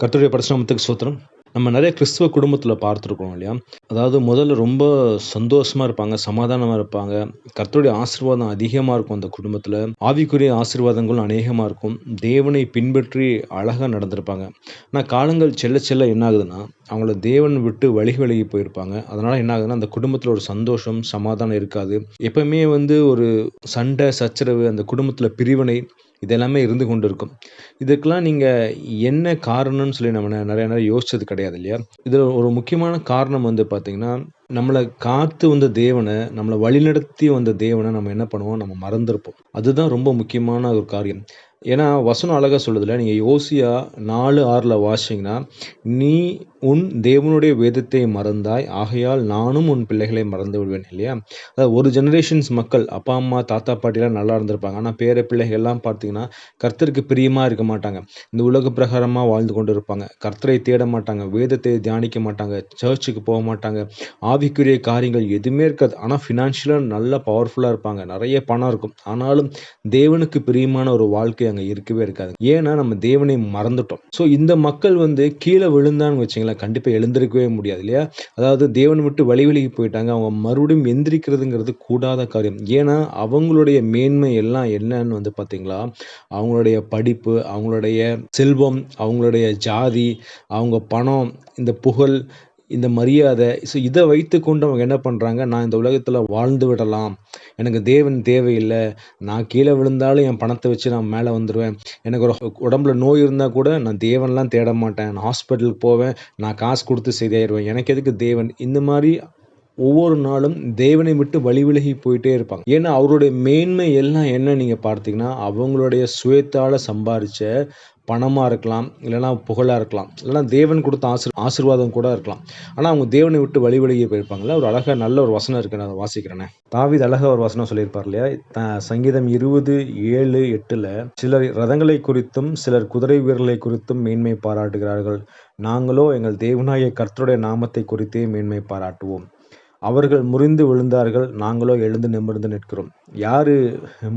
கர்த்தருடைய பரிசுராமத்துக்கு சூத்திரம் நம்ம நிறைய கிறிஸ்துவ குடும்பத்தில் பார்த்துருக்கோம் இல்லையா? அதாவது முதல்ல ரொம்ப சந்தோஷமாக இருப்பாங்க சமாதானமாக இருப்பாங்க. கர்த்தருடைய ஆசீர்வாதம் அதிகமாக இருக்கும் அந்த குடும்பத்தில். ஆவிக்குரிய ஆசீர்வாதங்களும் அநேகமாக இருக்கும். தேவனை பின்பற்றி அழகாக நடந்திருப்பாங்க. ஆனால் காலங்கள் செல்ல செல்ல என்ன ஆகுதுன்னா அவங்கள தேவன் விட்டு வழி விலகி போயிருப்பாங்க. அதனால் என்ன ஆகுதுன்னா அந்த குடும்பத்தில் ஒரு சந்தோஷம் சமாதானம் இருக்காது. எப்பவுமே வந்து ஒரு சண்டை சச்சரவு அந்த குடும்பத்தில் பிரிவினை இதெல்லாமே இருந்து கொண்டு இருக்கும் இதுக்கெல்லாம் நீங்கள் என்ன காரணம்னு சொல்லி நம்ம நிறைய நேரம் யோசிச்சது கிடையாது இல்லையா? இதில் ஒரு முக்கியமான காரணம் வந்து பார்த்தீங்கன்னா நம்மளை காத்து வந்த தேவனை நம்மளை வழிநடத்தி வந்த தேவனை நம்ம என்ன பண்ணுவோம்? நம்ம மறந்துருப்போம். அதுதான் ரொம்ப முக்கியமான ஒரு காரியம். ஏன்னா வசனம் அழகாக சொல்லுதில்ல நீங்கள் யோசியா நாலு ஆறில் வாசிங்கன்னா நீ உன் தேவனுடைய வேதத்தை மறந்தாய் ஆகையால் நானும் உன் பிள்ளைகளை மறந்து விடுவேன் இல்லையா? அதாவது ஒரு ஜெனரேஷன்ஸ் மக்கள் அப்பா அம்மா தாத்தா பாட்டிலாம் நல்லா இருந்திருப்பாங்க. ஆனால் பேர பிள்ளைகள்லாம் பார்த்தீங்கன்னா கர்த்தருக்கு பிரியமாக இருக்க மாட்டாங்க. இந்த உலக பிரகாரமாக வாழ்ந்து கொண்டு இருப்பாங்க கர்த்தரை தேட மாட்டாங்க வேதத்தை தியானிக்க மாட்டாங்க சர்ச்சுக்கு போக மாட்டாங்க. ஆவிக்குரிய காரியங்கள் எதுவுமே இருக்காது. ஆனால் ஃபினான்ஷியலாக நல்ல பவர்ஃபுல்லாக இருப்பாங்க. நிறைய பணம் இருக்கும். ஆனாலும் தேவனுக்கு பிரியமான ஒரு வாழ்க்கை அங்கே இருக்கவே இருக்காது. ஏன்னா நம்ம தேவனை மறந்துட்டோம். ஸோ இந்த மக்கள் வந்து கீழே விழுந்தான்னு வச்சுங்களேன் கண்டிப்பாக எழுந்திருக்கவே முடியாது இல்லையா? அதாவது தேவன் விட்டு வழி விலகி போயிட்டாங்க அவங்க மறுபடியும் எந்திரிக்கிறதுங்கிறது கூடாத காரியம். ஏன்னா அவங்களுடைய மேன்மை எல்லாம் என்னன்னு வந்து பார்த்தீங்களா அவங்களுடைய படிப்பு அவங்களுடைய செல்வம் அவங்களுடைய ஜாதி அவங்க பணம் இந்த புகழ் இந்த மரியாதை ஸோ இதை வைத்து கொண்டு அவங்க என்ன பண்ணுறாங்க நான் இந்த உலகத்தில் வாழ்ந்து விடலாம். எனக்கு தேவன் தேவையில்லை. நான் கீழே விழுந்தாலும் என் பணத்தை வச்சு நான் மேலே வந்துடுவேன் எனக்கு ஒரு உடம்புல நோய் இருந்தால் கூட நான் தேவன்லாம் தேட மாட்டேன். நான் ஹாஸ்பிட்டலுக்கு போவேன். நான் காசு கொடுத்து சரியாயிருவேன் எனக்கு எதுக்கு தேவன்? இந்த மாதிரி ஒவ்வொரு நாளும் தேவனை விட்டு வழி விலகி போயிட்டே இருப்பாங்க. ஏன்னா அவருடைய மேன்மை எல்லாம் என்ன நீங்கள் பார்த்தீங்கன்னா அவங்களுடைய சுயத்தால் சம்பாரித்த பணமாக இருக்கலாம் இல்லைன்னா புகழாக இருக்கலாம். இல்லைன்னா தேவன் கொடுத்த ஆசிர் ஆசீர்வாதம் கூட இருக்கலாம். ஆனால் அவங்க தேவனை விட்டு வழி வழியே போயிருப்பாங்கல்ல? ஒரு அழகாக நல்ல ஒரு வசனம் இருக்கு நான் அதை வாசிக்கிறேனே. தாவித அழகாக ஒரு வசனம் சொல்லியிருப்பார் இல்லையா? த- சங்கீதம் இருபது ஏழு எட்டில் சிலர் ரதங்களை குறித்தும் சிலர் குதிரை வீரர்களை குறித்தும் மேன்மை பாராட்டுகிறார்கள். நாங்களோ எங்கள் தேவனாகிய கர்த்தருடைய நாமத்தை குறித்தே மேன்மை பாராட்டுவோம். அவர்கள் முறிந்து விழுந்தார்கள் நாங்களோ எழுந்து நிமிர்ந்து நிற்கிறோம். யாரு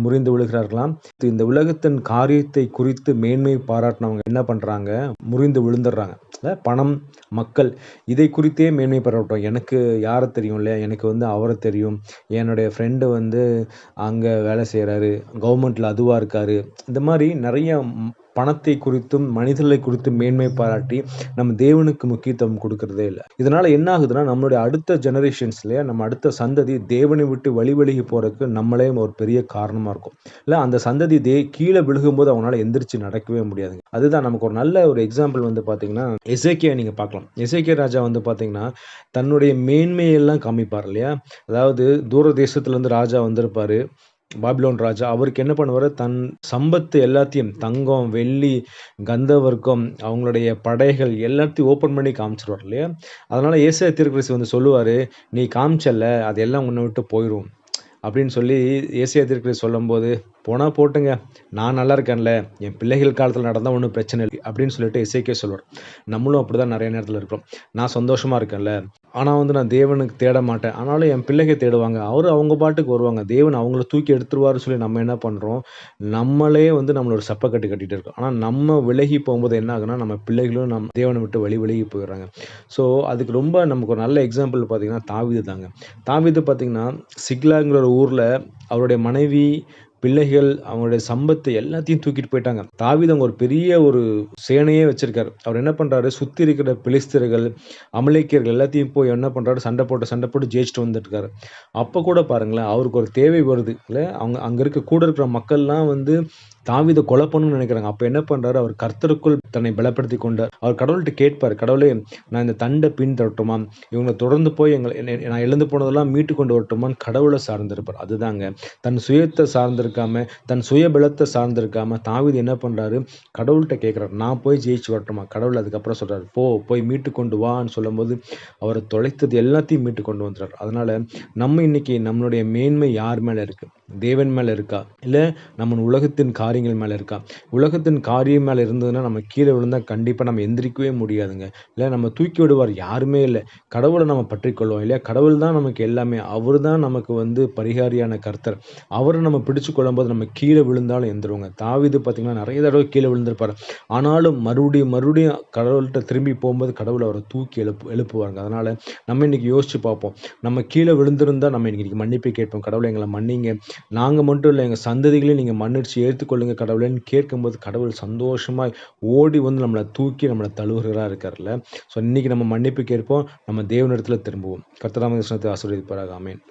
முறிந்து விழுகிறார்களாம்? இந்த உலகத்தின் காரியத்தை குறித்து மேன்மை பாராட்டினவங்க என்ன பண்றாங்க? முறிந்து விழுந்துடுறாங்க. பணம் மக்கள் இதை குறித்தே மேன்மை பாராட்டும் எனக்கு யாரை தெரியும் இல்லையா? எனக்கு வந்து அவரை தெரியும். என்னுடைய ஃப்ரெண்டு வந்து அங்கே வேலை செய்கிறாரு கவர்மெண்ட்டில் அதுவாக இருக்காரு. இந்த மாதிரி நிறைய பணத்தை குறித்தும் மனிதர்களை குறித்தும் மேன்மை பாராட்டி நம்ம தேவனுக்கு முக்கியத்துவம் கொடுக்கறதே இல்லை. இதனால என்ன ஆகுதுன்னா நம்மளுடைய அடுத்த ஜெனரேஷன்ஸ்லயே நம்ம அடுத்த சந்ததி தேவனை விட்டு வழி வழிகி போறதுக்கு நம்மளே ஒரு பெரிய காரணமா இருக்கும். இல்ல அந்த சந்ததி தே கீழே விழுகும்போது அவங்களால எந்திரிச்சு நடக்கவே முடியாதுங்க. அதுதான் நமக்கு ஒரு நல்ல ஒரு எக்ஸாம்பிள் வந்து பாத்தீங்கன்னா எசேக்கியா நீங்க பார்க்கலாம் எசேக்கிய ராஜா வந்து பாத்தீங்கன்னா தன்னுடைய மேன்மையெல்லாம் காமிப்பார் இல்லையா? அதாவது தூர தேசத்துல இருந்து ராஜா வந்திருப்பாரு. பாபிலோன் ராஜா அவருக்கு என்ன பண்ணுவார்? தன் சம்பத்து எல்லாத்தையும் தங்கம் வெள்ளி கந்தவர்க்கம் அவங்களுடைய படைகள் எல்லாத்தையும் ஓப்பன் பண்ணி காமிச்சிருவார் இல்லையா? அதனால் ஏசியா திருக்கரசி வந்து சொல்லுவார் நீ காமிச்சல்ல அது எல்லாம் உன்னை விட்டு போயிடும் அப்படின்னு சொல்லி ஏசியா திருக்கரசி சொல்லும்போது போனால் போட்டுங்க. நான் நல்லா இருக்கேன்ல. என் பிள்ளைகள் காலத்தில் நடந்தால் ஒன்றும் பிரச்சனை இல்லை அப்படின்னு சொல்லிட்டு இசைக்கே சொல்லுவார் நம்மளும் அப்படி தான் நிறைய நேரத்தில் இருக்கிறோம். நான் சந்தோஷமாக இருக்கேன்ல. ஆனால் வந்து நான் தேவனுக்கு தேட மாட்டேன். ஆனாலும் என் பிள்ளைங்க தேடுவாங்க. அவர் அவங்க பாட்டுக்கு வருவாங்க. தேவன் அவங்கள தூக்கி எடுத்துருவார்னு சொல்லி நம்ம என்ன பண்ணுறோம் நம்மளே வந்து நம்மளோட சப்பக்கட்டு கட்டிகிட்டு கட்டிட்டு இருக்கோம். ஆனால் நம்ம விலகி போகும்போது என்ன ஆகுனா நம்ம பிள்ளைகளும் நம்ம தேவனை விட்டு வழி விலகி போயிடுறாங்க. ஸோ அதுக்கு ரொம்ப நமக்கு ஒரு நல்ல எக்ஸாம்பிள் பார்த்தீங்கன்னா தாவிது தாங்க. தாவிது பார்த்தீங்கன்னா சிக்லாங்கிற ஒரு ஊரில் அவருடைய மனைவி பிள்ளைகள் அவங்களுடைய சம்பத்தை எல்லாத்தையும் தூக்கிட்டு போயிட்டாங்க. தாவித ஒரு பெரிய ஒரு சேனையே வச்சிருக்காரு. அவர் என்ன பண்றாரு? சுத்தி இருக்கிற பிலிஸ்தர்கள் அமலேக்கியர்கள் எல்லாத்தையும் போய் என்ன பண்றாரு? சண்டை போட்டு சண்டை போட்டு ஜெயிச்சுட்டு வந்துட்டுருக்காரு. அப்போ கூட பாருங்களேன் அவருக்கு ஒரு தேவை வருது. இல்லை அவங்க அங்கே இருக்க கூட இருக்கிற மக்கள்லாம் வந்து தாவீதை கொலை பண்ணணும்னு நினைக்கிறாங்க. அப்போ என்ன பண்றாரு? அவர் கர்த்தருக்குள் தன்னை பலப்படுத்தி கொண்டார் அவர் கடவுள்கிட்ட கேட்பார் கடவுளே நான் இந்த தண்டை பின்தொடட்டுமா இவங்களை தொடர்ந்து போய் எங்களை நான் எழுந்து போனதெல்லாம் மீட்டு கொண்டு வரட்டுமான்னு கடவுளை சார்ந்திருப்பார். அதுதாங்க. தன் சுயத்தை சார்ந்திருக்காம தன் சுய பலத்தை சார்ந்திருக்காம தாவீது என்ன பண்றாரு? கடவுள்கிட்ட கேட்குறாரு நான் போய் ஜெயிச்சு வரட்டுமா? கடவுள் அதுக்கப்புறம் சொல்றாரு போ போய் மீட்டு கொண்டு வான்னு சொல்லும்போது அவரை தொலைத்தது எல்லாத்தையும் மீட்டு கொண்டு வந்துறாரு அதனால நம்ம இன்னைக்கு நம்மளுடைய மேன்மை யார் மேல இருக்கு? தேவன் மேலே இருக்கா? இல்லை நம்ம உலகத்தின் காரியங்கள் மேலே இருக்கா? உலகத்தின் காரியம் மேலே இருந்ததுன்னா நம்ம கீழே விழுந்தால் கண்டிப்பாக நம்ம எந்திரிக்கவே முடியாதுங்க. இல்லை நம்ம தூக்கி விடுவார் யாருமே இல்லை. கடவுளை நம்ம பற்றிக்கொள்வோம் இல்லையா? கடவுள் தான் நமக்கு எல்லாமே. அவர் தான் நமக்கு வந்து பரிகாரியான கர்த்தர். அவரை நம்ம பிடிச்சு கொள்ளும்போது நம்ம கீழே விழுந்தாலும் எந்திருவோங்க. தாவிது பார்த்திங்கன்னா நிறைய தடவை கீழே விழுந்திருப்பார். ஆனாலும் மறுபடியும் மறுபடியும் கடவுள்கிட்ட திரும்பி போகும்போது கடவுள் அவரை தூக்கி எழுப்பு எழுப்புவாங்க அதனால் நம்ம இன்றைக்கி யோசிச்சு பார்ப்போம். நம்ம கீழே விழுந்திருந்தால் நம்ம இன்றைக்கி மன்னிப்பு கேட்போம். கடவுளை எங்களை மன்னிங்க. நாங்கள் மட்டும் இல்லை எங்கள் சந்ததிகளையும் நீங்கள் மன்னிச்சு ஏற்றுக்கொள்ளுங்க கடவுளேன்னு கேட்கும்போது கடவுள் சந்தோஷமாக ஓடி வந்து நம்மளை தூக்கி நம்மளை தழுவுகிறாக இருக்கார்ல ஸோ இன்றைக்கி நம்ம மன்னிப்பு கேட்போம். நம்ம தேவனிடத்தில் திரும்புவோம். கர்த்தராமகிருஷ்ணத்தை ஆசீர்வதிப்பாராக. ஆமேன்.